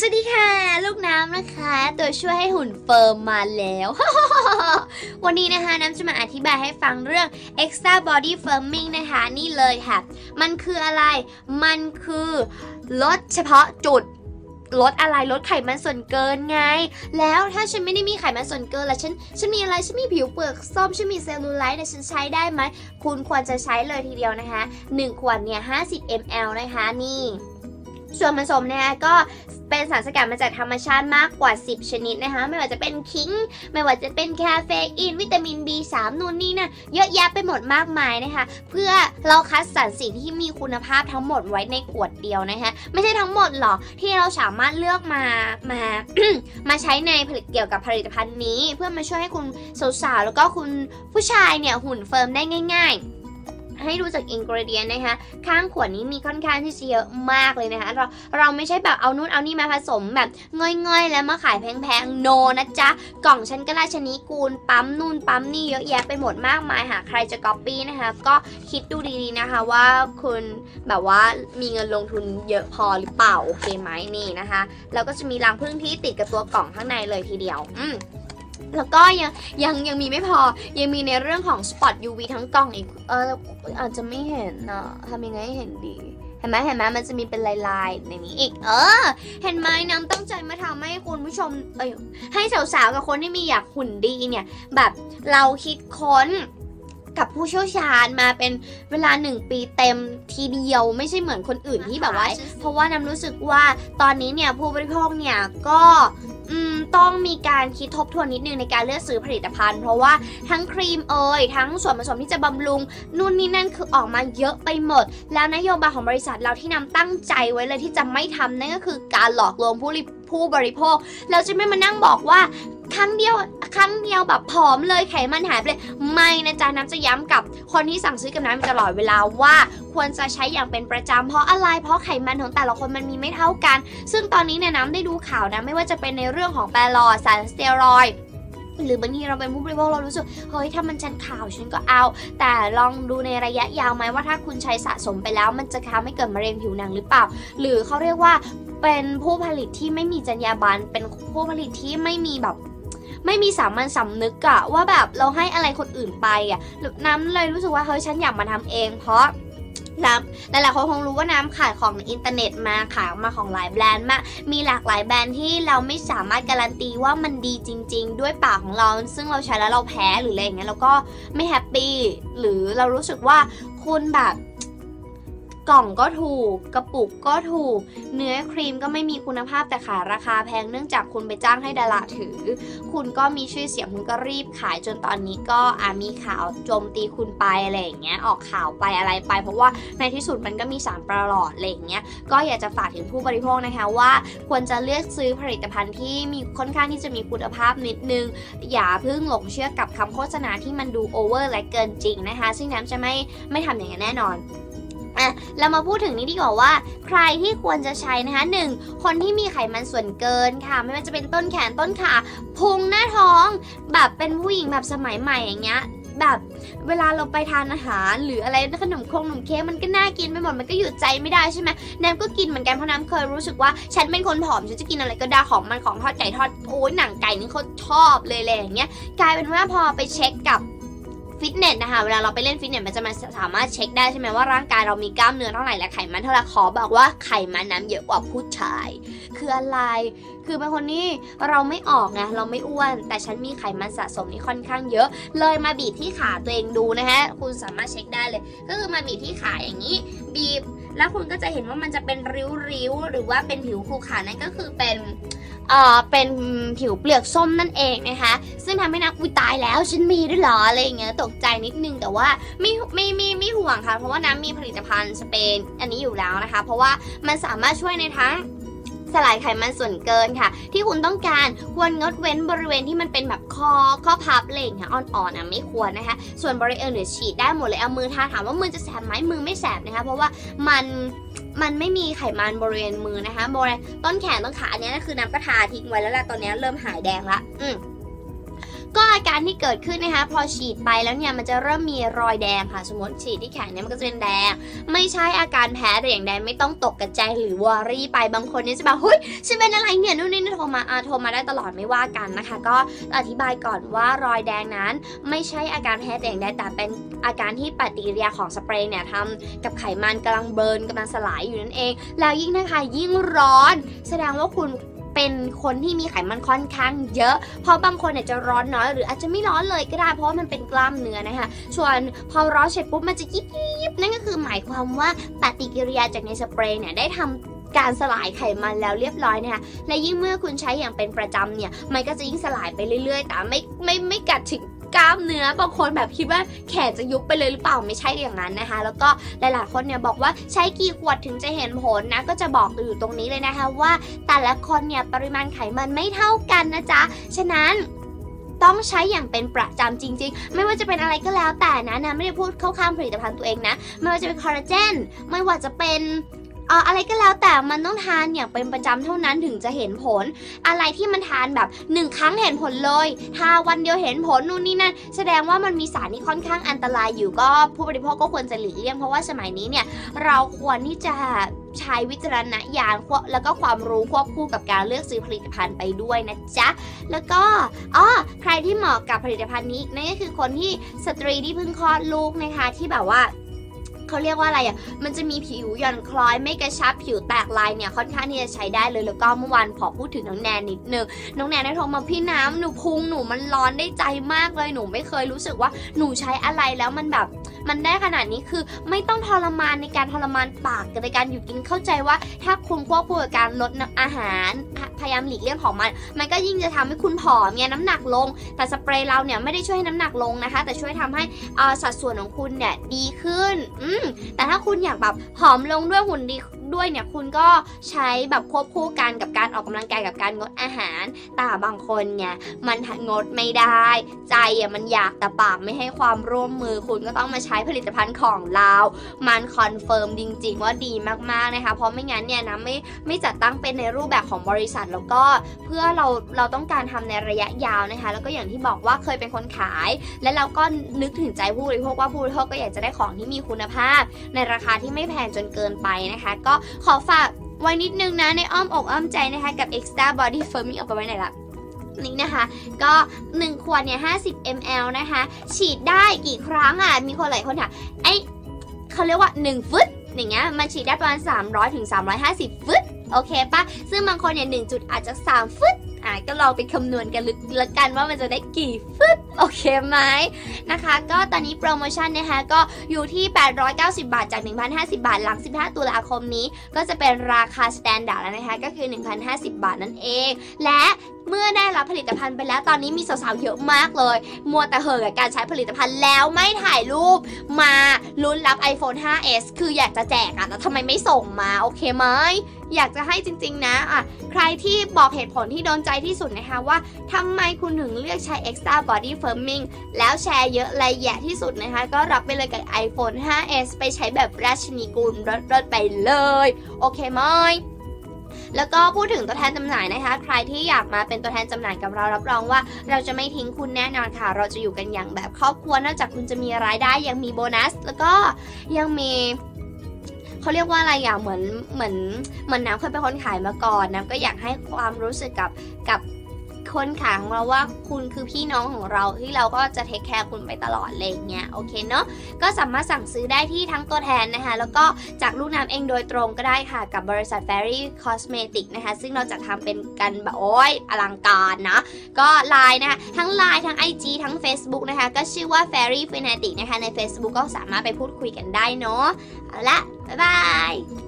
สวัสดีค่ะ ลูกน้ำนะคะ ตัวช่วยให้หุ่นเฟิร์มมาแล้ว วันนี้นะคะน้ำจะมาอธิบายให้ฟังเรื่อง extra body firming นะคะ นี่เลยค่ะ มันคืออะไร มันคือลดเฉพาะจุดลดอะไรลดไขมันส่วนเกินไง แล้วถ้าฉันไม่ได้มีไขมันส่วนเกินแล้วฉันฉันมีอะไรฉันมีผิวเปลือกส้มฉันมีเซลลูไลท์เนี่ยฉันใช้ได้ไหมคุณควรจะใช้เลยทีเดียวนะคะ 1 ขวดเนี่ย50 ml นะคะนี่ ส่วนผสมเนี่ยก็เป็นสารสกัดมาจากธรรมชาติมากกว่า 10 ชนิดนะคะ ไม่ว่าจะเป็นคิงไม่ว่าจะเป็นคาเฟอีน วิตามิน B3 นู่นนี่นะเยอะแยะไปหมดมากมายนะคะ เพื่อเราคัดสรรสิ่งที่มีคุณภาพทั้งหมดไว้ในขวดเดียวนะคะไม่ใช่ทั้งหมดหรอกที่เราสามารถเลือกมามามาใช้ในผลิตเกี่ยวกับผลิตภัณฑ์นี้ เพื่อมาช่วยให้คุณสาวๆแล้วก็คุณผู้ชายเนี่ยหุ่นเฟิร์มได้ง่าย ๆ ให้ดูจากอินกรเดียนนะคะ ข้างขวดนี้มีค่อนข้างที่จะเยอะมากเลยนะคะ เราเราไม่ใช่แบบเอานู่นเอานี่มาผสมแบบง่อยๆ แล้วมาขายแพงๆ โนนะจ๊ะ กล่องฉันก็ราชนีกูลปั๊มนู่นปั๊มนี่เยอะแยะไปหมดมากมายหากใครจะก๊อปปี้นะคะ ก็คิดดูดีๆนะคะว่าคุณแบบว่ามีเงินลงทุนเยอะพอหรือเปล่า โอเคไหมนี่นะคะ แล้วก็จะมีรังพึ่งที่ติดกับตัวกล่องข้างในเลยทีเดียว อืม แล้วก็ยังยังยังมีไม่พอยังมีในเรื่องของสปอต UV ทั้งกล่องอีก เอออาจจะไม่เห็นนะทำยังไงให้เห็นดีเห็นไหมเห็นไหมมันจะมีเป็นลายๆในนี้อีก เออ เห็นไหมน้ำตั้งใจมาทำให้คุณผู้ชม เอ้ยให้สาวๆกับคนที่มีอยากหุ่นดีเนี่ย แบบเราคิดค้นกับผู้เชี่ยวชาญมาเป็นเวลาหนึ่งปีเต็มทีเดียวไม่ใช่เหมือนคนอื่นที่แบบว่า เพราะว่าน้ำรู้สึกว่าตอนนี้เนี่ยผู้บริโภคเนี่ยก็อืม ต้องมีการคิดทบทวนนิดนึงในการเลือกซื้อผลิตภัณฑ์ เพราะว่าทั้งครีมเอ่ยทั้งส่วนผสมที่จะบำรุงนู่นนี่นั่นคือออกมาเยอะไปหมด แล้วนโยบายของบริษัทเราที่นำตั้งใจไว้เลยที่จะไม่ทำนั่นก็คือการหลอกลวงผู้ริผู้บริโภค เราจะไม่มานั่งบอกว่า ครั้งเดียวครั้งเดียวแบบผอมเลยไขมันหายไปเลย ไม่นะจ๊ะน้ำจะย้ำกับคนที่สั่งซื้อกับน้ำตลอดเวลาว่าควรจะใช้อย่างเป็นประจำเพราะอะไร เพราะไขมันของแต่ละคนมันมีไม่เท่ากัน ซึ่งตอนนี้เนี่ยน้ำได้ดูข่าวนะไม่ว่าจะเป็นในเรื่องของแปรอสารสเตียรอยหรือบางทีเราเป็นผู้บริโภคเรารู้สึกเฮ้ยถ้ามันชันข่าวฉันก็เอา แต่ลองดูในระยะยาวไหมว่าถ้าคุณใช้สะสมไปแล้วมันจะทำให้เกิดมะเร็งผิวหนังหรือเปล่า หรือเขาเรียกว่าเป็นผู้ผลิตที่ไม่มีจรรยาบรรณเป็นผู้ผลิตที่ไม่มีแบบ ไม่มีสามัญสำนึกอะว่าแบบเราให้อะไรคนอื่นไปอะน้ำเลยรู้สึกว่าเฮ้ยฉันอยากมาทำเอง เพราะน้ำหลายๆคนคงรู้ว่าน้ำขายของในอินเทอร์เน็ตมาขายมาของหลายแบรนด์มาก มีหลากหลายแบรนด์ที่เราไม่สามารถการันตีว่ามันดีจริง ๆ ด้วยปากของเรา ซึ่งเราใช้แล้วเราแพ้หรืออะไรอย่างเงี้ยเราก็ไม่แฮปปี้หรือเรารู้สึกว่าคุณแบบ กล่องก็ถูก กระปุกก็ถูก เนื้อครีมก็ไม่มีคุณภาพแต่ขายราคาแพงเนื่องจากคุณไปจ้างให้ดาราถือ คุณก็มีชื่อเสียงคุณก็รีบขายจนตอนนี้ก็อามีข่าวโจมตีคุณไปอะไรอย่างเงี้ยออกข่าวไปอะไรไป เพราะว่าในที่สุดมันก็มีสารประหลอดอะไรอย่างเงี้ยก็อยากจะฝากถึงผู้บริโภคนะคะว่า ควรจะเลือกซื้อผลิตภัณฑ์ที่มีค่อนข้างที่จะมีคุณภาพนิดนึง อย่าเพิ่งหลงเชื่อกับคำโฆษณาที่มันดูโอเวอร์และเกินจริงนะคะ ซึ่งน้ำจะไม่ไม่ทำอย่างนั้นแน่นอน อะเรามาพูดถึงนี้ดีกว่าว่า ใครที่ควรจะใช้นะคะหนึ่งคนที่มีไขมันส่วนเกินค่ะ ไม่ว่าจะเป็นต้นแขนต้นขาพุงหน้าท้อง แบบเป็นผู้หญิงแบบสมัยใหม่อย่างเงี้ยแบบเวลาเราไปทานอาหาร หรืออะไรขนมคงขนมเค้กมันก็น่ากินไปหมดมันก็หยุดใจไม่ได้ใช่ไหมแนมก็กินเหมือนกันเพราะน้ำเคยรู้สึกว่า ฉันเป็นคนผอมฉันจะกินอะไรก็ได้ของมันของทอดไก่ทอดโอ้ยหนังไก่นี่เขาชอบเลยแหละอย่างเงี้ยกลายเป็นว่าพอไปเช็คกับ ฟิตเนสนะคะเวลาเราไปเล่นฟิตเนสมันจะมาสามารถเช็คได้ใช่ไหมว่าร่างกายเรามีกล้ามเนื้อเท่าไหร่และไขมันเท่าไหร่ขอบอกว่าไขมันน้ำเยอะกว่าผู้ชาย คืออะไร คือเป็นคนนี้เราไม่ออกไงเราไม่อ้วน แต่ฉันมีไขมันสะสมนี่ค่อนข้างเยอะ เลยมาบีบที่ขาตัวเองดูนะฮะคุณสามารถเช็คได้เลย ก็คือมาบีบที่ขาอย่างนี้ แล้วคุณก็จะเห็นว่ามันจะเป็นริ้วๆหรือว่าเป็นผิวขรุขระนั่นก็คือเป็นเอ่อเป็นผิวเปลือกส้มนั่นเองนะคะ ซึ่งทำให้นักอุยตายแล้วฉันมีด้วยเหรออะไรอย่างเงี้ยตกใจนิดนึงแต่ว่าไม่ไม่ไม่ไม่ห่วงค่ะ เพราะว่าน้ำมีผลิตภัณฑ์สเปนอันนี้อยู่แล้วนะคะ เพราะว่ามันสามารถช่วยในทั้ง สลายไขมันส่วนเกินค่ะ ที่คุณต้องการควรงดเว้นบริเวณที่มันเป็นแบบคอข้อพับเล่งอ่อนๆนะไม่ควรนะคะ ส่วนบริเวณอื่นเนี่ยฉีดได้หมดเลยเอามือทาถามว่ามือจะแสบไหมมือไม่แสบนะคะเพราะว่ามันมันไม่มีไขมันบริเวณมือนะคะบริเวณต้นแขนต้นขาอันนี้ยคือน้ำกระทาทิ้งไว้แล้วแหละตอนนี้เริ่มหายแดงละอืม ก็อาการที่เกิดขึ้นนะคะพอฉีดไปแล้วเนี่ยมันจะเริ่มมีรอยแดงค่ะ สมมติฉีดที่แขนเนี่ยมันก็จะเป็นแดง ไม่ใช่อาการแพ้แต่อย่างใดไม่ต้องตกกระจายหรือวอรี่ไปบางคนเนี่ยจะแบบเฮ้ยฉันเป็นอะไรเนี่ยนู่นนี่โทรมาอาโทรมาได้ตลอดไม่ว่ากันนะคะ ก็อธิบายก่อนว่ารอยแดงนั้น ไม่ใช่อาการแพ้แต่อย่างใดแต่เป็นอาการที่ปฏิกิริยาของสเปรย์เนี่ยทำกับไขมันกำลังเบิร์นกำลังสลายอยู่นั่นเอง แล้วยิ่งนะคะยิ่งร้อน แสดงว่าคุณ เป็นคนที่มีไขมันค่อนข้างเยอะ เพราะบางคนเนี่ยจะร้อนน้อยหรืออาจจะไม่ร้อนเลยก็ได้ เพราะว่ามันเป็นกล้ามเนื้อนะคะส่วนพอร้อนเสร็จปุ๊บมันจะยิบยิบนั่นก็คือหมายความว่าปฏิกิริยาจากในสเปรย์เนี่ยได้ทำการสลายไขมันแล้วเรียบร้อยนะคะและยิ่งเมื่อคุณใช้อย่างเป็นประจำเนี่ย มันก็จะยิ่งสลายไปเรื่อยๆ แต่ไม่ไม่ไม่กัดถึง กล้ามเนื้อบางคนแบบคิดว่าแขนจะยุบไปเลยหรือเปล่าไม่ใช่อย่างนั้นนะคะ แล้วก็หลายๆคนเนี่ยบอกว่าใช้กี่ขวดถึงจะเห็นผลนะก็จะบอกอยู่ตรงนี้เลยนะคะว่า แต่ละคนเนี่ยปริมาณไขมันไม่เท่ากันนะจ๊ะฉะนั้นต้องใช้อย่างเป็นประจำจริง ๆ ไม่ว่าจะเป็นอะไรก็แล้วแต่นะนะไม่ได้พูดเข้าข้างผลิตภัณฑ์ตัวเองนะ ไม่ว่าจะเป็นคอลลาเจน ไม่ว่าจะเป็น เอ่ออะไรก็แล้วแต่มันต้องทานอย่างเป็นประจำเท่านั้นถึงจะเห็นผล อะไรที่มันทานแบบหนึ่งครั้งเห็นผลเลยทาวันเดียวเห็นผลนู่นนี่นั่นแสดงว่ามันมีสารที่ค่อนข้างอันตรายอยู่ก็ผู้บริโภคก็ควรจะหลีกเลี่ยงเพราะว่าสมัยนี้เนี่ยเราควรที่จะใช้วิจารณญาณควแล้วก็ความรู้ควบคู่กับการเลือกซื้อผลิตภัณฑ์ไปด้วยนะจ๊ะ แล้วก็อ๋อใครที่เหมาะกับผลิตภัณฑ์นี้นั่นก็คือคนที่สตรีที่เพิ่งคลอดลูกนะคะที่แบบว่า เขาเรียกว่าอะไรอะ มันจะมีผิวหย่อนคล้อยไม่กระชับผิวแตกลายเนี่ยค่อนข้างที่จะใช้ได้เลยแล้วก็เมื่อวานพอพูดถึงน้องแนนนิดนึงน้องแนนได้โทรมาพี่น้ำหนูพุงหนูมันร้อนได้ใจมากเลยหนูไม่เคยรู้สึกว่าหนูใช้อะไรแล้วมันแบบ มันได้ขนาดนี้คือไม่ต้องทรมานในการทรมานปากในการหยุดกินเข้าใจว่า ถ้าคุณควบคู่กับการลดอาหารพยายามหลีกเลี่ยงของมัน มันก็ยิ่งจะทำให้คุณผอมเนี่ยน้ำหนักลง แต่สเปรย์เราเนี่ยไม่ได้ช่วยให้น้ำหนักลงนะคะ แต่ช่วยทำให้สัดส่วนของคุณเนี่ยดีขึ้น อืแต่ถ้าคุณอยากแบบผอมลงด้วยหุ่นดีด้วยเนี่ยคุณก็ใช้แบบควบคู่กันกับการออกกำลังกายกับการงดอาหาร แต่บางคนเนี่ยมันงดไม่ได้ ใจอะมันอยากแต่ปากไม่ให้ความร่วมมือคุณก็ต้องมาใช้ผลิตภัณฑ์ของเรา มันคอนเฟิร์มจริง ๆ ว่าดีมากๆนะคะ เพราะไม่งั้นเนี่ยนะไม่ไม่จัดตั้งเป็นในรูปแบบของบริษัทแล้วก็เพื่อเราเราต้องการทำในระยะยาวนะคะ แล้วก็อย่างที่บอกว่าเคยเป็นคนขาย และเราก็นึกถึงใจผู้บริโภคว่าผู้บริโภคก็อยากจะได้ของที่มีคุณภาพ ในราคาที่ไม่แพงจนเกินไปนะคะ ก็ขอฝากไว้นิดนึงนะในอ้อมอกอ้อมใจนะคะกับ Extra Body Firming เอาไปไว้ไหนละ นี่นะคะ ก็ 1 ขวดเนี่ย50 ml นะคะ ฉีดได้กี่ครั้งอะ มีคนหลายคนถามไอเขาเรียกว่า 1 ฟึตอย่างเงี้ยมันฉีดได้ประมาณ 300ถึง350 ฟึตโอเคปะซึ่งบางคนเนี่ย1จุดอาจจะ 3 ฟึตอะก็ลองไปคำนวณกันละกันว่ามันจะได้กี่ฟึต โอเคไหมนะคะ ก็ตอนนี้โปรโมชั่นนะคะก็อยู่ที่ 890 บาทจาก 1,050 บาท หลัง 15 ตุลาคมนี้ ก็จะเป็นราคาสแตนดาร์ดแล้วนะคะ ก็คือ 1,050 บาทนั่นเอง และเมื่อได้รับผลิตภัณฑ์ไปแล้วตอนนี้มีสาวๆเยอะมากเลย มัวแต่เหอะกับการใช้ผลิตภัณฑ์แล้วไม่ถ่ายรูปมาลุ้นรับ iPhone 5s คืออยากจะแจกอะแต่ทำไมไม่ส่งมา โอเคไหมอยากจะให้จริงๆนะอะใครที่บอกเหตุผลที่โดนใจที่สุดนะคะว่าทำไมคุณถึงเลือกใช้ Extra Body Firming แล้วแชร์เยอะละเอียดที่สุดนะคะ ก็รับไปเลยกับ iPhone 5s ไปใช้แบบราชนีกุลรถไปเลย โอเคไหมแล้วก็พูดถึงตัวแทนจำหน่ายนะคะ ใครที่อยากมาเป็นตัวแทนจำหน่ายกับเรารับรองว่า เราจะไม่ทิ้งคุณแน่นอนค่ะ เราจะอยู่กันอย่างแบบครอบครัวนอกจากคุณจะมีรายได้ยังมีโบนัส แล้วก็ยังมีเขาเรียกว่าอะไรอย่างเหมือนเหมือนเหมือนน้ำเคยเป็นคนขายมาก่อนน้ำก็อยากให้ความรู้สึกกับกับ คนขายของเราว่าคุณคือพี่น้องของเราที่เราก็จะเทคแคร์คุณไปตลอดเลยเงี้ยโอเคเนาะก็สามารถสั่งซื้อได้ที่ทั้งตัวแทนนะคะ แล้วก็จากลูกน้ำเองโดยตรงก็ได้ค่ะ กับบริษัท Fairy Cosmetic นะคะ ซึ่งเราจะทำเป็นกันแบบโอ้ยอลังการนะ ก็ไลน์นะคะทั้ง Line ทั้ง IG ทั้ง Facebook นะคะ ก็ชื่อว่า Fairy Fanatic นะคะใน Facebook ก็สามารถไปพูดคุยกันได้เนาะเอาละบ๊ายบาย